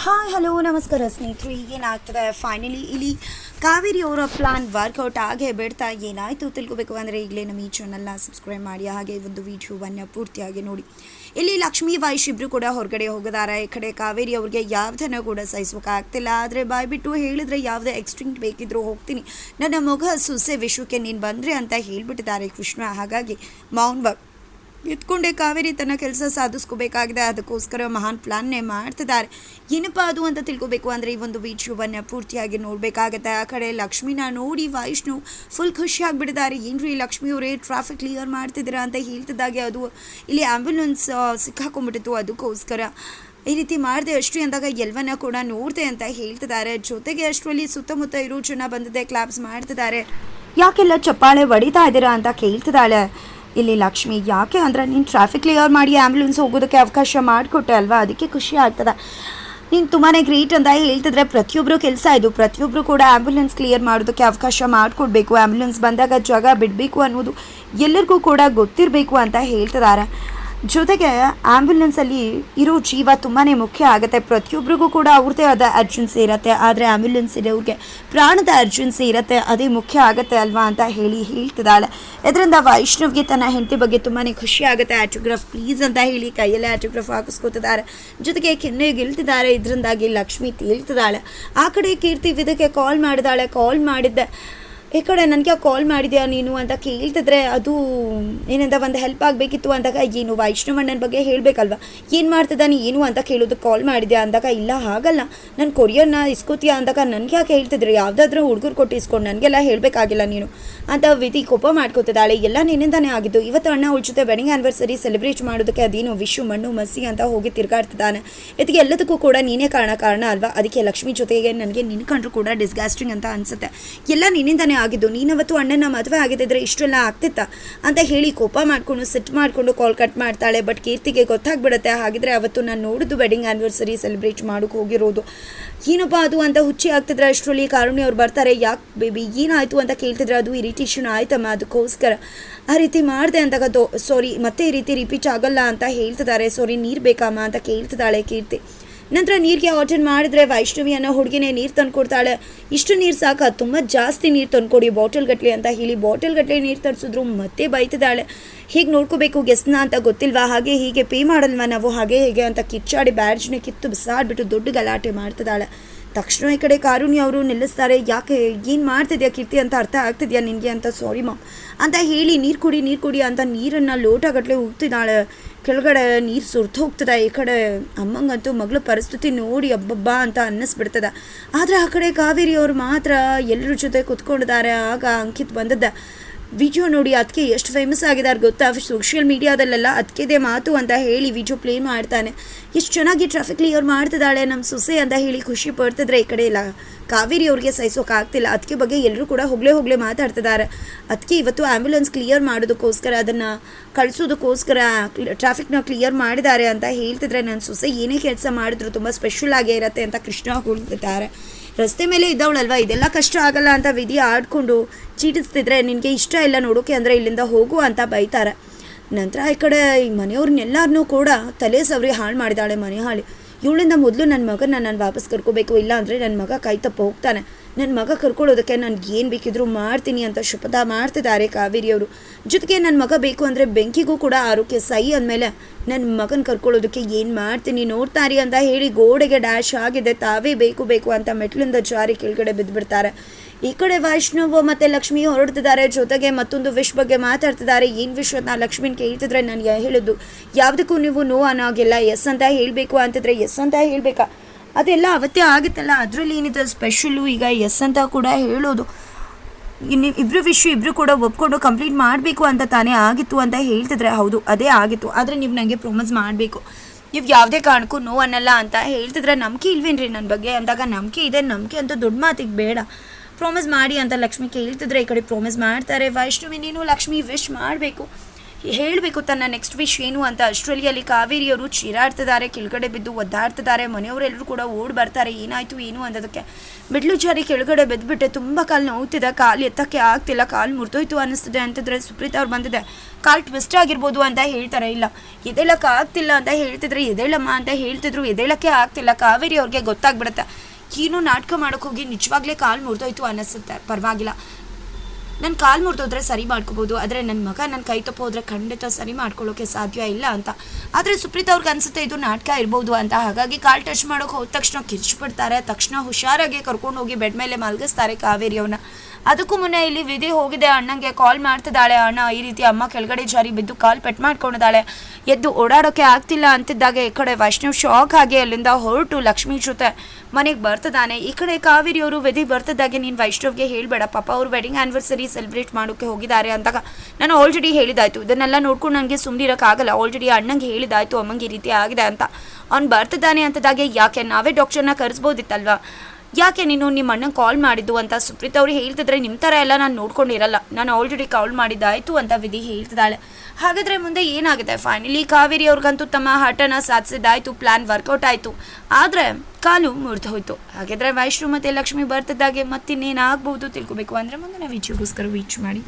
Hi hello ನಮಸ್ಕಾರ ಸ್ನೇಹಿತರು ಈಗೇನಾಗ್ತದೆ finally ಇಲ್ಲಿ ಕಾವೇರಿ ಅವರ ಪ್ಲಾನ್ ವರ್ಕೌಟ್ ಆಗೇ ಬಿಡ್ತಾ ಏನಾಯಿತು ತಿಳ್ಕೊಬೇಕು ಅಂದರೆ ಈಗಲೇ ನಮ್ಮ ಈ ಚಾನಲ್ನ ಸಬ್ಸ್ಕ್ರೈಬ್ ಮಾಡಿ, ಹಾಗೆ ಒಂದು ವಿಡಿಯೋವನ್ನು ಪೂರ್ತಿಯಾಗಿ ನೋಡಿ. ಇಲ್ಲಿ ಲಕ್ಷ್ಮೀ ವೈಶ್ ಇಬ್ಬರು ಕೂಡ ಹೊರಗಡೆ ಹೋಗಿದ್ದಾರೆ ಈ ಕಡೆ ಕಾವೇರಿ ಅವ್ರಿಗೆ ಯಾವುದನ್ನು ಕೂಡ ಸಹಿಸೋಕ್ಕಾಗ್ತಿಲ್ಲ ಆದರೆ ಬಾಯ್ಬಿಟ್ಟು ಹೇಳಿದ್ರೆ ಯಾವುದೇ ಎಕ್ಸ್ಟ್ರಿಂಗ್ ಬೇಕಿದ್ರೂ ಹೋಗ್ತೀನಿ. ನನ್ನ ಮಗ ಸುಸೆ ವಿಶ್ವಕ್ಕೆ ನೀನು ಬಂದರೆ ಅಂತ ಹೇಳಿಬಿಟ್ಟಿದ್ದಾರೆ ಕೃಷ್ಣ. ಹಾಗಾಗಿ ಮೌನ್ವಾಗಿ ಎತ್ಕೊಂಡೆ ಕಾವೇರಿ ತನ್ನ ಕೆಲಸ ಸಾಧಿಸ್ಕೋಬೇಕಾಗಿದೆ. ಅದಕ್ಕೋಸ್ಕರ ಮಹಾನ್ ಪ್ಲಾನ್ನೇ ಮಾಡ್ತಿದ್ದಾರೆ. ಏನಪ್ಪ ಅದು ಅಂತ ತಿಳ್ಕೊಬೇಕು ಅಂದರೆ ಈ ಒಂದು ವಿಡಿಯೋವನ್ನು ಪೂರ್ತಿಯಾಗಿ ನೋಡಬೇಕಾಗತ್ತೆ. ಆ ಕಡೆ ಲಕ್ಷ್ಮೀನ ನೋಡಿ ವೈಷ್ಣು ಫುಲ್ ಖುಷಿ ಆಗಿಬಿಟ್ಟಿದ್ದಾರೆ. ಏನ್ರಿ ಲಕ್ಷ್ಮೀ ಅವರೇ ಟ್ರಾಫಿಕ್ ಕ್ಲಿಯರ್ ಮಾಡ್ತಿದ್ದೀರಾ ಅಂತ ಹೇಳ್ತಿದ್ದಾಗೆ ಅದು. ಇಲ್ಲಿ ಆ್ಯಂಬುಲೆನ್ಸ್ ಸಿಕ್ಕಾಕೊಂಡ್ಬಿಟ್ಟಿತ್ತು. ಅದಕ್ಕೋಸ್ಕರ ಈ ರೀತಿ ಮಾಡಿದೆ ಅಷ್ಟು ಅಂದಾಗ ಎಲ್ಲವನ್ನ ಕೂಡ ನೋಡಿದೆ ಅಂತ ಹೇಳ್ತಿದ್ದಾರೆ. ಜೊತೆಗೆ ಅಷ್ಟರಲ್ಲಿ ಸುತ್ತಮುತ್ತ ಇರೋ ಜನ ಬಂದಿದೆ ಕ್ಲಾಪ್ಸ್ ಮಾಡ್ತಿದ್ದಾರೆ. ಯಾಕೆಲ್ಲ ಚಪ್ಪಾಳೆ ಹೊಡಿತಾ ಇದ್ದೀರಾ ಅಂತ ಕೇಳ್ತಿದ್ದಾಳೆ. ಇಲ್ಲಿ ಲಕ್ಷ್ಮಿ ಯಾಕೆ ಅಂದರೆ ನೀನು ಟ್ರಾಫಿಕ್ ಕ್ಲಿಯರ್ ಮಾಡಿ ಆ್ಯಂಬುಲೆನ್ಸ್ ಹೋಗೋದಕ್ಕೆ ಅವಕಾಶ ಮಾಡಿಕೊಟ್ಟೆ ಅಲ್ವಾ? ಅದಕ್ಕೆ ಖುಷಿ ಆಗ್ತದೆ. ನೀನು ತುಂಬಾ ಗ್ರೇಟ್ ಅಂತ ಹೇಳ್ತಿದ್ರೆ ಪ್ರತಿಯೊಬ್ಬರು ಕೆಲಸ ಇದು. ಪ್ರತಿಯೊಬ್ಬರು ಕೂಡ ಆ್ಯಂಬುಲೆನ್ಸ್ ಕ್ಲಿಯರ್ ಮಾಡೋದಕ್ಕೆ ಅವಕಾಶ ಮಾಡಿಕೊಡ್ಬೇಕು. ಆ್ಯಂಬುಲೆನ್ಸ್ ಬಂದಾಗ ಜಾಗ ಬಿಡಬೇಕು ಅನ್ನೋದು ಎಲ್ಲರಿಗೂ ಕೂಡ ಗೊತ್ತಿರಬೇಕು ಅಂತ ಹೇಳ್ತಿದ್ದಾರೆ. ಜೊತೆಗೆ ಆ್ಯಂಬ್ಯುಲೆನ್ಸಲ್ಲಿ ಇರೋ ಜೀವ ತುಂಬಾ ಮುಖ್ಯ ಆಗುತ್ತೆ. ಪ್ರತಿಯೊಬ್ಬರಿಗೂ ಕೂಡ ಅವ್ರದ್ದೇ ಆದ ಅರ್ಜೆನ್ಸಿ ಇರುತ್ತೆ. ಆದರೆ ಆ್ಯಂಬುಲೆನ್ಸ್ ಇರೋರಿಗೆ ಪ್ರಾಣದ ಅರ್ಜೆನ್ಸಿ ಇರುತ್ತೆ. ಅದೇ ಮುಖ್ಯ ಆಗುತ್ತೆ ಅಲ್ವಾ ಅಂತ ಹೇಳಿ ಹೇಳ್ತಿದ್ದಾಳೆ. ಇದರಿಂದ ವೈಷ್ಣವ್ಗೆ ತನ್ನ ಹೆಂಡತಿ ಬಗ್ಗೆ ತುಂಬಾ ಖುಷಿ ಆಗುತ್ತೆ. ಆಟೋಗ್ರಾಫ್ ಪ್ಲೀಸ್ ಅಂತ ಹೇಳಿ ಕೈಯಲ್ಲೇ ಆಟೋಗ್ರಾಫ್ ಹಾಕಿಸ್ಕೊತಿದ್ದಾರೆ. ಜೊತೆಗೆ ಕೆನ್ನೆಗೆ ಇಳ್ತಿದ್ದಾರೆ ಇದರಿಂದಾಗಿ ಲಕ್ಷ್ಮಿ ತೇಲ್ತಿದ್ದಾಳೆ ಆ ಕಡೆ ಕೀರ್ತಿ ವಿದಕ್ಕೆ ಕಾಲ್ ಮಾಡಿದಾಳೆ ಕಾಲ್ ಮಾಡಿದ್ದೆ ಈ ಕಡೆ ನನಗೆ ಕಾಲ್ ಮಾಡಿದ್ಯಾ ನೀನು? ಅಂತ ಕೇಳ್ತಿದ್ರೆ ಅದು, ಏನಂತ ಒಂದು ಹೆಲ್ಪ್ ಆಗಬೇಕಿತ್ತು? ಅಂದಾಗ, ಏನು ವೈಷ್ಣವಣ್ಣನ ಬಗ್ಗೆ ಹೇಳಬೇಕಲ್ವ? ಏನು ಮಾಡ್ತಿದ್ದಾನೆ ಏನು? ಅಂತ ಕೇಳೋದಕ್ಕೆ ಕಾಲ್ ಮಾಡಿದ್ಯಾ? ಅಂದಾಗ, ಇಲ್ಲ, ಹಾಗಲ್ಲ. ನಾನು ಕೊರಿಯರ್ನ ಇಸ್ಕೋತೀಯಾ? ಅಂದಾಗ, ನನಗೆ ಯಾಕೆ ಹೇಳ್ತಿದ್ರು? ಯಾವುದಾದ್ರೂ ಹುಡುಗರು ಕೊಟ್ಟು ಇಸ್ಕೊಂಡು ನನಗೆಲ್ಲ ಹೇಳಬೇಕಾಗಿಲ್ಲ ನೀನು. ಅಂತ ವಿಧಿ ಕೋಪ ಮಾಡ್ಕೋತಿದ್ದಾಳೆ. ಎಲ್ಲ ನಿನ್ನಿಂದಾನೇ ಆಗಿದ್ದು. ಇವತ್ತು ಅಣ್ಣ ಅವಳ ಜೊತೆ ವೆಡ್ಡಿಂಗ್ ಆ್ಯನಿವರ್ಸರಿ ಸೆಲೆಬ್ರೇಟ್ ಮಾಡೋದಕ್ಕೆ ಅದೇನು ವಿಶು, ಮಣ್ಣು, ಮಸಿ ಅಂತ ಹೋಗಿ ತಿರ್ಗಾಡ್ತಿದ್ದಾನೆ. ಇದಕ್ಕೆ ಎಲ್ಲದಕ್ಕೂ ಕೂಡ ನೀನೇ ಕಾರಣ ಕಾರಣ ಅಲ್ವಾ? ಅದಕ್ಕೆ ಲಕ್ಷ್ಮಿ ಜೊತೆಗೆ ನನಗೆ ನಿನ್ನ ಕಂಡ್ರು ಕೂಡ ಡಿಸ್ಗಾಸ್ಟಿಂಗ್ ಅಂತ ಅನ್ಸುತ್ತೆ. ಎಲ್ಲ ನಿನ್ನಿಂದಾನೇ ಆಗಿದ್ದು, ನೀನವತ್ತು ಅಣ್ಣನ ಮದುವೆ ಆಗಿದ್ದಿದ್ರೆ ಇಷ್ಟೆಲ್ಲ ಆಗ್ತಿತ್ತ? ಅಂತ ಹೇಳಿ ಕೋಪ ಮಾಡಿಕೊಂಡು ಸಿಟ್ ಮಾಡಿಕೊಂಡು ಕಾಲ್ ಕಟ್ ಮಾಡ್ತಾಳೆ. ಬಟ್ ಕೀರ್ತಿಗೆ ಗೊತ್ತಾಗ್ಬಿಡುತ್ತೆ. ಹಾಗಿದ್ರೆ ಅವತ್ತು ನಾನು ನೋಡಿದ್ದು ವೆಡ್ಡಿಂಗ್ ಆ್ಯನಿವರ್ಸರಿ ಸೆಲೆಬ್ರೇಟ್ ಮಾಡೋಕೆ ಹೋಗಿರೋದು. ಏನಪ್ಪ ಅದು ಅಂತ ಹುಚ್ಚಿ ಆಗ್ತಿದ್ರೆ ಅಷ್ಟರಲ್ಲಿ ಕಾರುಣಿ ಅವ್ರು ಬರ್ತಾರೆ. ಯಾಕೆ ಬೇಬಿ ಏನಾಯಿತು ಅಂತ ಕೇಳ್ತಿದ್ರೆ ಅದು ಇರಿಟೇಷನ್ ಆಯ್ತಮ್ಮ ಅದಕ್ಕೋಸ್ಕರ. ಆ ರೀತಿ ಮಾಡಿದೆ ಅಂತ ಸಾರಿ ಮತ್ತೆ ಈ ರೀತಿ ರಿಪೀಟ್ ಆಗಲ್ಲ ಅಂತ ಹೇಳ್ತಿದ್ದಾರೆ. ಸಾರಿ ನೀರು ಬೇಕಮ್ಮ ಅಂತ ಕೇಳ್ತಿದ್ದಾಳೆ ಕೀರ್ತಿ. ನಂತರ ನೀರಿಗೆ ಆರ್ಡರ್ ಮಾಡಿದ್ರೆ ವೈಷ್ಣವಿ ಅನ್ನೋ ಹುಡುಗಿನೇ ನೀರು ತಂದುಕೊಡ್ತಾಳೆ. ಇಷ್ಟು ನೀರು ಸಾಕ, ತುಂಬ ಜಾಸ್ತಿ ನೀರು ತಂದುಕೊಡಿ ಬಾಟಲ್ ಗಟ್ಲೆ ಅಂತ ಹೇಳಿ ಬಾಟಲ್ ಗಟ್ಲೆ ನೀರು ತರಿಸಿದ್ರು ಮತ್ತೆ ಬೈತಿದ್ದಾಳೆ. ಹೀಗೆ ನೋಡ್ಕೋಬೇಕು ಗೆಸ್ಟ್ನ ಅಂತ ಗೊತ್ತಿಲ್ವಾ? ಹಾಗೆ ಹೀಗೆ ಪೇ ಮಾಡಲ್ವಾ ನಾವು? ಹಾಗೆ ಹೇಗೆ ಅಂತ ಕಿಚ್ಚಾಡಿ ಬ್ಯಾಡ್ಜ್ನ ಕಿತ್ತು ಬಿಸಾಡ್ಬಿಟ್ಟು ದೊಡ್ಡ ಗಲಾಟೆ ಮಾಡ್ತಿದ್ದಾಳೆ. ತಕ್ಷಣ ಈ ಕಡೆ ಕಾರುಣಿ ಅವರು ನಿಲ್ಲಿಸ್ತಾರೆ. ಯಾಕೆ, ಏನು ಮಾಡ್ತಿದ್ಯಾ ಕೀರ್ತಿ ಅಂತ ಅರ್ಥ ಆಗ್ತಿದ್ಯಾ ನಿನಗೆ ಅಂತ? Sorry ma'am. ಅಂತ ಹೇಳಿ, ನೀರು ಕುಡಿ ನೀರು ಕುಡಿ ಅಂತ ನೀರನ್ನು ಲೋಟಗಟ್ಟಲೆ ಹೋಗ್ತಿದ್ದಾಳೆ ಕೆಳಗಡೆ ನೀರು ಸುರ್ತು ಹೋಗ್ತದೆ, ಈ ಕಡೆ ಅಮ್ಮಂಗಂತೂ ಮಗಳ ಪರಿಸ್ಥಿತಿ ನೋಡಿ ಅಬ್ಬಬ್ಬ ಅಂತ ಅನ್ನಿಸ್ಬಿಡ್ತದ. ಆದರೆ ಆ ಕಡೆ ಕಾವೇರಿ ಅವರು ಮಾತ್ರ ಎಲ್ಲರ ಜೊತೆ ಕುತ್ಕೊಂಡಿದ್ದಾರೆ, ಆಗ ಅಂಕಿತ್ ಬಂದದ್ದ. ವಿಡಿಯೋ ನೋಡಿ ಅದಕ್ಕೆ ಎಷ್ಟು ಫೇಮಸ್ ಆಗಿದ್ದಾರೆ ಗೊತ್ತಾ? ಸೋಷಿಯಲ್ ಮೀಡಿಯಾದಲ್ಲೆಲ್ಲ ಅದಕ್ಕೆದೇ ಮಾತು ಅಂತ ಹೇಳಿ ವಿಡಿಯೋ ಪ್ಲೇ ಮಾಡ್ತಾನೆ. ಎಷ್ಟು ಚೆನ್ನಾಗಿ ಟ್ರಾಫಿಕ್ ಕ್ಲಿಯರ್ ಮಾಡ್ತಿದ್ದಾಳೆ ನಮ್ಮ ಸೊಸೆ ಅಂತ ಹೇಳಿ ಖುಷಿ ಪಡ್ತಿದ್ರೆ ಈ ಕಡೆ ಇಲ್ಲ ಕಾವೇರಿ ಅವ್ರಿಗೆ ಸಹಿಸೋಕ್ಕಾಗ್ತಿಲ್ಲ ಅದಕ್ಕೆ ಬಗ್ಗೆ ಎಲ್ಲರೂ ಕೂಡ ಹೋಗಲೇ ಹೋಗಲೇ ಮಾತಾಡ್ತಿದ್ದಾರೆ. ಅದಕ್ಕೆ ಇವತ್ತು ಆ್ಯಂಬುಲೆನ್ಸ್ ಕ್ಲಿಯರ್ ಮಾಡೋದಕ್ಕೋಸ್ಕರ, ಅದನ್ನು ಕಳಿಸೋದಕ್ಕೋಸ್ಕರ ಟ್ರಾಫಿಕ್ನ ಕ್ಲಿಯರ್ ಮಾಡಿದ್ದಾರೆ ಅಂತ ಹೇಳ್ತಿದ್ರೆ ನನ್ನ ಸೊಸೆ ಏನೇ ಕೆಲಸ ಮಾಡಿದ್ರು ತುಂಬ ಸ್ಪೆಷಲ್ ಆಗೇ ಇರುತ್ತೆ ಅಂತ ಕೃಷ್ಣ ಹೇಳ್ತಿದ್ದಾರೆ. ರಸ್ತೆ ಮೇಲೆ ಇದ್ದವಳಲ್ವಾ? ಇದೆಲ್ಲ ಕಷ್ಟ ಆಗಲ್ಲ ಅಂತ ವಿಧಿ ಆಡ್ಕೊಂಡು ಚೀಟಿಸ್ತಿದ್ರೆ ನಿನಗೆ ಇಷ್ಟ ಇಲ್ಲ ನೋಡೋಕೆ ಅಂದರೆ ಇಲ್ಲಿಂದ ಹೋಗು ಅಂತ ಬೈತಾರೆ. ನಂತರ ಈ ಕಡೆ ಈ ಮನೆಯವ್ರನ್ನೆಲ್ಲರನ್ನೂ ಕೂಡ ತಲೆ ಸವರಿ ಹಾಳು ಮಾಡಿದಾಳೆ ಮನೆ ಹಾಳಿ. ಇವಳಿಂದ ಮೊದಲು ನನ್ನ ಮಗನ ನಾನು ವಾಪಸ್ ಕರ್ಕೋಬೇಕು, ಇಲ್ಲ ಅಂದರೆ ನನ್ನ ಮಗ ಕೈ ತಪ್ಪ ಹೋಗ್ತಾನೆ. ನನ್ನ ಮಗ ಕರ್ಕೊಳ್ಳೋದಕ್ಕೆ ನನಗೆ ಏನು ಬೇಕಿದ್ರು ಮಾಡ್ತೀನಿ ಅಂತ ಶಪಥ ಮಾಡ್ತಿದ್ದಾರೆ ಕಾವೇರಿಯವರು ಜೊತೆಗೆ ನನ್ನ ಮಗ ಬೇಕು ಅಂದರೆ ಬೆಂಕಿಗೂ ಕೂಡ ಆರೋಗ್ಯ ಸೈ ಅಂದಮೇಲೆ ನನ್ನ ಮಗನ ಕರ್ಕೊಳ್ಳೋದಕ್ಕೆ ಏನು ಮಾಡ್ತೀನಿ ನೋಡ್ತಾರಿ ಅಂತ ಹೇಳಿ ಗೋಡೆಗೆ ಡ್ಯಾಶ್ ಆಗಿದೆ, ತಾವೇ ಬೇಕು ಬೇಕು ಅಂತ ಮೆಟ್ಲಿಂದ ಜಾರಿ ಕೆಳಗಡೆ ಬಿದ್ದುಬಿಡ್ತಾರೆ ಈ ಕಡೆ ವೈಷ್ಣವ್ ಮತ್ತು ಲಕ್ಷ್ಮಿ ಹೊರಡ್ತಿದ್ದಾರೆ. ಜೊತೆಗೆ ಮತ್ತೊಂದು ವಿಶ್ ಬಗ್ಗೆ ಮಾತಾಡ್ತಿದ್ದಾರೆ. ಏನು ವಿಶ್ ಅಂತ ಲಕ್ಷ್ಮಿನ ಕೇಳ್ತಿದ್ರೆ ನನಗೆ ಹೇಳಿದ್ದು ಯಾವುದಕ್ಕೂ ನೀವು ನೋ ಅನ್ನೋಗಿಲ್ಲ. ಎಸ್ ಅಂತ ಹೇಳಬೇಕು ಅಂತಿದ್ರೆ ಎಸ್ ಅಂತ ಹೇಳಬೇಕಾ? ಅದೆಲ್ಲ ಅವತ್ತೇ ಆಗುತ್ತಲ್ಲ, ಅದರಲ್ಲಿ ಏನಿದೆ ಸ್ಪೆಷಲ್ಲು ಈಗ ಎಸ್ ಅಂತ ಕೂಡ ಹೇಳೋದು. ಇನ್ನು ಇಬ್ಬರು ವಿಷ್ ಇಬ್ರು ಕೂಡ ಒಪ್ಕೊಂಡು ಕಂಪ್ಲೀಟ್ ಮಾಡಬೇಕು ಅಂತ ತಾನೇ ಆಗಿತ್ತು ಅಂತ ಹೇಳ್ತಿದ್ರೆ ಹೌದು, ಅದೇ ಆಗಿತ್ತು. ಆದರೆ ನೀವು ನನಗೆ ಪ್ರೊಮಸ್ ಮಾಡಬೇಕು. ನೀವು ಯಾವುದೇ ಕಾರಣಕ್ಕೂ ನೋ ಅನ್ನಲ್ಲ ಅಂತ ಹೇಳ್ತಿದ್ರೆ ನಂಬಿಕೆ ಇಲ್ವೇನ್ರಿ ನನ್ನ ಬಗ್ಗೆ? ಅಂದಾಗ ನಂಬಿಕೆ ಇದೆ, ನಂಬಿಕೆ ಅಂತ ದೊಡ್ಡ ಮಾತಿಗೆ ಬೇಡ. ಪ್ರಾಮಿಸ್ ಮಾಡಿ ಅಂತ ಲಕ್ಷ್ಮಿ ಕೇಳ್ತಿದ್ರೆ ಈ ಕಡೆ ಪ್ರಾಮಿಸ್ ಮಾಡ್ತಾರೆ. ವೈಷ್ಣವಿ, ನೀನು ಲಕ್ಷ್ಮಿ ವಿಶ್ ಮಾಡಬೇಕು. ಹೇಳಬೇಕು ತನ್ನ ನೆಕ್ಸ್ಟ್ ವಿಶ್ ಏನು ಅಂತ. ಅಷ್ಟರಲ್ಲಿ ಕಾವೇರಿಯವರು ಚೀರಾಡ್ತಿದ್ದಾರೆ, ಕೆಳಗಡೆ ಬಿದ್ದು ಒದ್ದಾಡ್ತಿದ್ದಾರೆ. ಮನೆಯವರೆಲ್ಲರೂ ಕೂಡ ಓಡ್ ಬರ್ತಾರೆ. ಏನಾಯಿತು, ಏನು ಅನ್ನೋದಕ್ಕೆ ಬಿಡ್ಲು ಜಾರಿ ಕೆಳಗಡೆ ಬಿದ್ದುಬಿಟ್ಟೆ ತುಂಬ ಕಾಲು ನೋವುತ್ತಿದೆ ಕಾಲು ಎತ್ತಕ್ಕೆ ಆಗ್ತಿಲ್ಲ. ಕಾಲು ಮುರಿದೋಯ್ತು ಅನ್ನಿಸ್ತಿದೆ ಅಂತಿದ್ರೆ ಸುಪ್ರೀತ್ ಅವ್ರು ಬಂದಿದೆ. ಕಾಲು ಟ್ವಿಸ್ಟ್ ಆಗಿರ್ಬೋದು ಅಂತ ಹೇಳ್ತಾರೆ. ಇಲ್ಲ. ಎದೇಳಕ್ಕೆ ಆಗ್ತಿಲ್ಲ ಅಂತ ಹೇಳ್ತಿದ್ರೆ. ಎದೇಳಮ್ಮ ಅಂತ ಹೇಳ್ತಿದ್ರು. ಎದೇಳಕ್ಕೆ ಆಗ್ತಿಲ್ಲ. ಕಾವೇರಿ ಅವ್ರಿಗೆ ಗೊತ್ತಾಗ್ಬಿಡುತ್ತೆ. ಏನೋ ನಾಟಕ ಮಾಡೋಕೆ ಹೋಗಿ ನಿಜವಾಗ್ಲೇ ಕಾಲು ಮುರಿದೋಯ್ತು ಅನ್ನಿಸುತ್ತೆ. ಪರವಾಗಿಲ್ಲ. ನನ್ನ ಕಾಲು ಮುರಿದೋದ್ರೆ ಸರಿ ಮಾಡ್ಕೋಬೋದು, ಆದರೆ ನನ್ನ ಮಗ ನನ್ನ ಕೈ ತಪ್ಪು ಹೋದ್ರೆ ಖಂಡಿತ ಸರಿ ಮಾಡ್ಕೊಳ್ಳೋಕೆ ಸಾಧ್ಯ ಇಲ್ಲ ಅಂತ. ಆದರೆ ಸುಪ್ರೀತ್ ಅವ್ರಿಗೆ ಅನಿಸುತ್ತೆ ಇದು ನಾಟಕ ಇರ್ಬೋದು ಅಂತ. ಹಾಗಾಗಿ ಕಾಲು ಟಚ್ ಮಾಡೋಕೆ ಹೋದ ತಕ್ಷಣ ಕಿರ್ಚ್ಬಿಡ್ತಾರೆ. ತಕ್ಷಣ ಹುಷಾರಾಗಿ ಕರ್ಕೊಂಡು ಹೋಗಿ ಬೆಡ್ ಮೇಲೆ ಮಲಗಿಸ್ತಾರೆ ಕಾವೇರಿಯವನ್ನ ಅದಕ್ಕೂ ಮುನ್ನ ಇಲ್ಲಿ ವಿಧಿ ಹೋಗಿದೆ. ಅಣ್ಣಂಗೆ ಕಾಲ್ ಮಾಡ್ತಿದ್ದಾಳೆ. ಅಣ್ಣ, ಈ ರೀತಿ ಅಮ್ಮ ಕೆಳಗಡೆ ಜಾರಿ ಬಿದ್ದು ಕಾಲ್ ಪೆಟ್ ಮಾಡ್ಕೊಂಡಿದ್ದಾಳೆ. ಎದ್ದು ಓಡಾಡೋಕೆ ಆಗ್ತಿಲ್ಲ ಅಂತಿದ್ದಾಗ. ಈ ಕಡೆ ವೈಷ್ಣವ್ ಶಾಕ್ ಆಗಿ ಅಲ್ಲಿಂದ ಹೊರಟು ಲಕ್ಷ್ಮಿ ಜೊತೆ. ಮನೆಗೆ ಬರ್ತಿದ್ದಾನೆ. ಈ ಕಡೆ ಕಾವೇರಿಯವರು ವಿಧಿ ಬರ್ತಿದ್ದಾಗೆ. ನೀನು ವೈಷ್ಣವ್ಗೆ ಹೇಳಬೇಡ. ಪಾಪ ಅವ್ರು ವೆಡ್ಡಿಂಗ್ ಆ್ಯನಿವರ್ಸರಿ ಸೆಲೆಬ್ರೇಟ್ ಮಾಡೋಕ್ಕೆ ಹೋಗಿದ್ದಾರೆ ಅಂದಾಗ ನಾನು ಆಲ್ರೆಡಿ ಹೇಳಿದಾಯ್ತು. ಇದನ್ನೆಲ್ಲ ನೋಡ್ಕೊಂಡು ನನಗೆ ಸುಮ್ಮನಿರೋಕ್ಕಾಗಲ್ಲ ಆಲ್ರೆಡಿ ಅಣ್ಣಂಗೆ ಹೇಳಿದಾಯ್ತು. ಅಮ್ಮಂಗೆ ಈ ರೀತಿ ಆಗಿದೆ ಅಂತ. ಅವ್ನು ಬರ್ತಿದ್ದಾನೆ ಅಂತದಾಗೆ ಯಾಕೆ? ನಾವೇ ಡಾಕ್ಟರ್ನ ಕರೆಸ್ಬೋದಿತ್ತಲ್ವಾ? ಯಾಕೆ ನೀನು ನಿಮ್ಮ ಅಣ್ಣ ಕಾಲ್ ಮಾಡಿದ್ದು ಅಂತ ಸುಪ್ರೀತ್ ಅವ್ರು ಹೇಳ್ತಿದ್ರೆ ನಿಮ್ಮ ಥರ ಎಲ್ಲ ನಾನು ನೋಡ್ಕೊಂಡಿರಲ್ಲ. ನಾನು ಆಲ್ರೆಡಿ ಕಾಲ್ ಮಾಡಿದ್ದಾಯಿತು ಅಂತ ವಿಧಿ ಹೇಳ್ತಿದ್ದಾಳೆ. ಹಾಗಾದರೆ ಮುಂದೆ ಏನಾಗುತ್ತೆ? ಫೈನಲಿ ಕಾವೇರಿ ಅವ್ರಿಗಂತೂ ತಮ್ಮ ಹಠನ ಸಾಧಿಸಿದ್ದಾಯ್ತು ಪ್ಲ್ಯಾನ್ ವರ್ಕೌಟ್ ಆಯಿತು. ಆದರೆ ಕಾಲು ಮುರಿದು ಹೋಯಿತು. ಹಾಗಾದರೆ ವೈಷ್ಣು ಮತ್ತು ಲಕ್ಷ್ಮಿ ಬರ್ತಿದ್ದಾಗೆ ಮತ್ತಿನ್ನೇನಾಗ್ಬೋದು ತಿಳ್ಕೊಬೇಕು ಅಂದರೆ ಮುಂದಿನ ವಿಡಿಯೋಗೋಸ್ಕರ ವೀಚ್ ಮಾಡಿ.